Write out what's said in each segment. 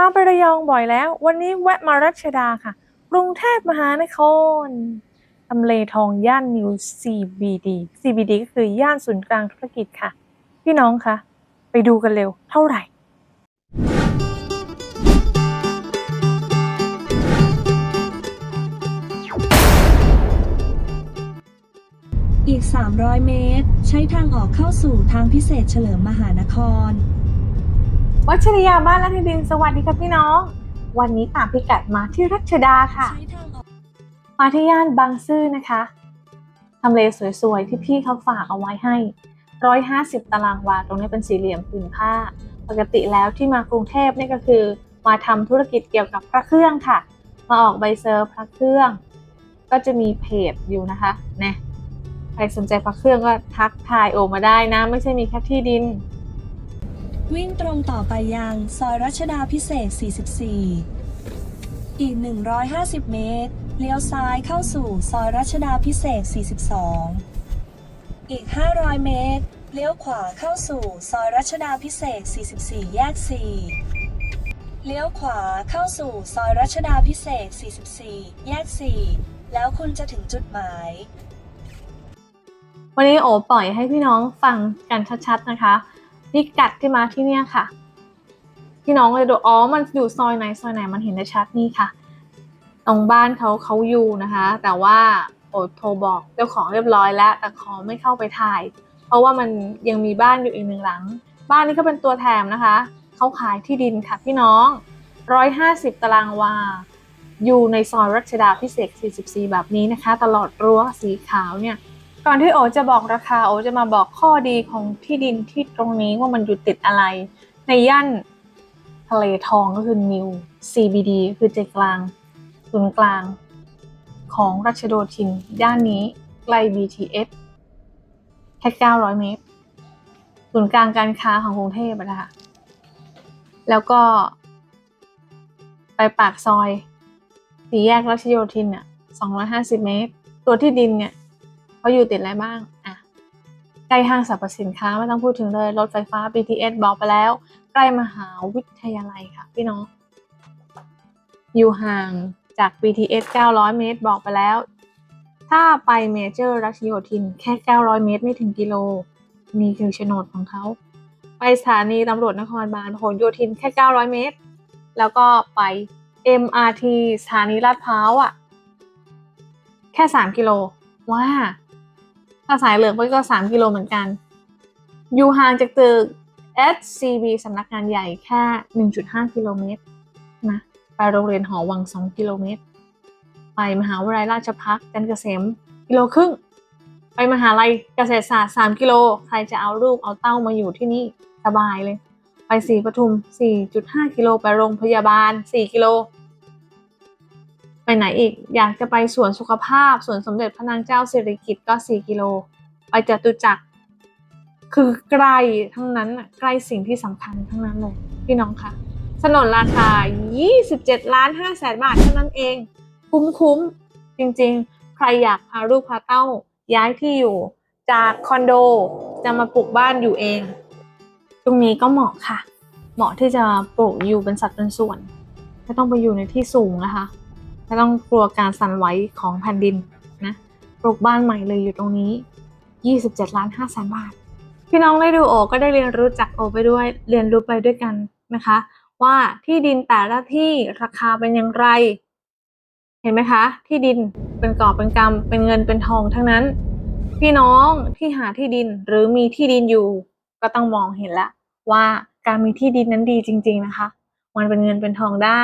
าไประยองบ่อยแล้ว วันนี้แวะมารัชดาค่ะ กรุงเทพมหานครทำเลทองย่านนิว CBD CBD ก็คือย่านศูนย์กลางธุรกิจค่ะ พี่น้องคะไปดูกันเร็วเท่าไหร่อีก 300 เมตร ใช้ทางออกเข้าสู่ทางพิเศษเฉลิมมหานคร วัชริยาบ้านและที่ดินสวัสดีค่ะพี่น้อง วันนี้ตามพิกัดมาที่รัชดาค่ะ มาที่ย่านบางซื่อนะคะทำเลสวยๆ ที่พี่เขาฝากเอาไว้ให้ 150 ตารางวา ตรงนี้เป็นสี่เหลี่ยมผืนผ้า ปกติแล้วที่มากรุงเทพเนี่ยก็คือ มาทำธุรกิจเกี่ยวกับพระเครื่องค่ะ มาออกใบเซอร์พระเครื่อง ก็จะมีเพจอยู่นะคะนะใครสนใจพระเครื่องก็ทักทายโอมาได้นะ ไม่ใช่มีแค่ที่ดิน วิ่งตรงต่อไปยังซอยรัชดาพิเศษ 44 อีก 150 เมตร เลี้ยวซ้ายเข้าสู่ซอยรัชดาพิเศษ 42 อีก 500 เมตร เลี้ยวขวาเข้าสู่ซอยรัชดาพิเศษ 44 แยก 4 เลี้ยวขวาเข้าสู่ซอยรัชดาพิเศษ 44 แยก 4 แล้วคุณจะถึงจุดหมาย วันนี้โอปล่อยให้พี่น้องฟังกันชัดๆนะคะ พิกัดที่มาที่เนี่ยค่ะ พี่น้องเลยดูอ๋อมันอยู่ซอยไหนซอยไหนมันเห็นได้ชัดนี่ค่ะ ตรงบ้านเขาเขาอยู่นะคะ แต่ว่าโอโทรบอกเจ้าของเรียบร้อยแล้ว แต่ขอไม่เข้าไปถ่าย เพราะว่ามันยังมีบ้านอยู่อีกหนึ่งหลัง บ้านนี้ก็เป็นตัวแถมนะคะเขาขายที่ดินค่ะพี่น้อง 150 ตารางวา อยู่ในซอยรัชดาพิเศษ 44 แบบนี้นะคะ ตลอดรั้วสีขาวเนี่ย ก่อนที่โอจะบอกราคาโอจะมาบอกข้อดีของที่ดินที่ตรงนี้ว่ามันอยู่ติดอะไร ในย่านทะเลทองก็คือ New CBD คือใจกลางศูนย์กลาง ของรัชโดทิน ย่านนี้ใกล้ BTS แค่900 เมตรศูนย์กลางการค้าของกรุงเทพนะคะแล้วก็ ไปปากซอยสี่แยกรัชโยธินเนี่ย250 เมตร ตัวที่ดินเนี่ย เขาอยู่ติดอะไรบ้างอะใกล้ห้างสรรพสินค้าไม่ต้องพูดถึงเลย รถไฟฟ้า BTS บอกไปแล้ว ใกล้มหาวิทยาลัยค่ะพี่น้อง อยู่ห่างจาก BTS 900 เมตรบอกไปแล้ว ถ้าไปเมเจอร์รัชโยธิน แค่ 900 เมตรไม่ถึงกิโล นี่คือโฉนดของเขา ไปสถานีตำรวจนครบาลพหลโยธินแค่ 900 เมตร แล้วก็ไป MRT สถานีลาดพร้าวอะ แค่ 3 กิโลว่า ถ้าสายเหลืองไปก็สามกิโลเหมือนกัน อยู่ห่างจากตึก SCB สำนักงานใหญ่แค่ 1.5 กิโลเมตรนะไปโรงเรียนหอวัง 2 กิโลเมตร ไปมหาวิทยาลัยราชภัฏจันทร์เกษมกิโลครึ่ง ไปมหาลัยเกษตรศาสตร์ 3 กิโล ใครจะเอาลูกเอาเต้ามาอยู่ที่นี่สบายเลย ไปสีปทุม 4.5 กิโล ไปโรงพยาบาล 4 กิโล ไหนอีก อยากจะไปสวนสุขภาพสวนสมเด็จพระนางเจ้าสิริกิติ์ก็ 4 กิโล ไปจตุจักร คือใกลทั้งนั้นใกล้สิ่งที่สำคัญทั้งนั้นเลยพี่น้องคะถนนราคา 27 ล้าน5แสนบาทเท่านั้นเอง คุ้มคุ้มๆจริงๆ ใครอยากพาลูกพาเต้าย้ายที่อยู่ จากคอนโดจะมาปลูกบ้านอยู่เอง ตรงนี้ก็เหมาะค่ะ เหมาะที่จะปลูกอยู่เป็นสัดเป็นส่วนไม่ต้องไปอยู่ในที่สูงนะคะ ไม่ต้องกลัวการสั่นไหวของแผ่นดินนะปลูกบ้านใหม่เลยอยู่ตรงนี้ 27ล้าน5แสนบาท พี่น้องได้ดูโอก็ได้เรียนรู้จักโอไปด้วยเรียนรู้ไปด้วยกันนะคะ ว่าที่ดินแต่ละที่ราคาเป็นอย่างไร เห็นไหมคะ ที่ดินเป็นกอบเป็นกำเป็นเงินเป็นทองทั้งนั้น พี่น้องที่หาที่ดินหรือมีที่ดินอยู่ ก็ต้องมองเห็นแล้วว่าการมีที่ดินนั้นดีจริง ๆนะคะ มันเป็นเงินเป็นทองได้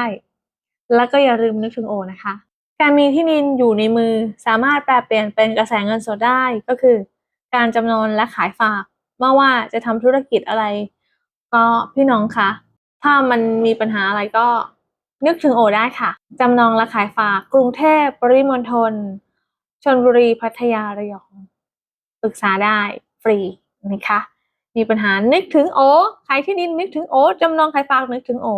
แล้วก็อย่าลืมนึกถึงโอนะคะ การมีที่ดินอยู่ในมือสามารถแปลเปลี่ยนเป็นกระแสเงินสดได้ก็คือ การจำนองและขายฝากไม่ว่าจะทำธุรกิจอะไร ก็พี่น้องคะถ้ามันมีปัญหาอะไรก็นึกถึงโอได้ค่ะ จำนองและขายฝากกรุงเทพปริมณฑลชลบุรีพัทยาระยองปรึกษาได้ฟรีนะคะมีปัญหานึกถึงโอขายที่ดินนึกถึงโอจำนองขายฝากนึกถึงโอ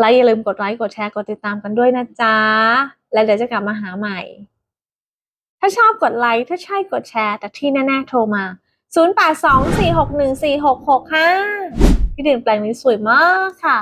ไลค์อย่าลืมกดไลค์กดแชร์กดติดตามกันด้วยนะจ๊ะ และเดี๋ยวจะกลับมาหาใหม่ ถ้าชอบกดไลค์ถ้าใช่กดแชร์ แต่ที่แน่ๆโทรมา 0824614665 ที่ดินแปลงนี้สวยมากค่ะ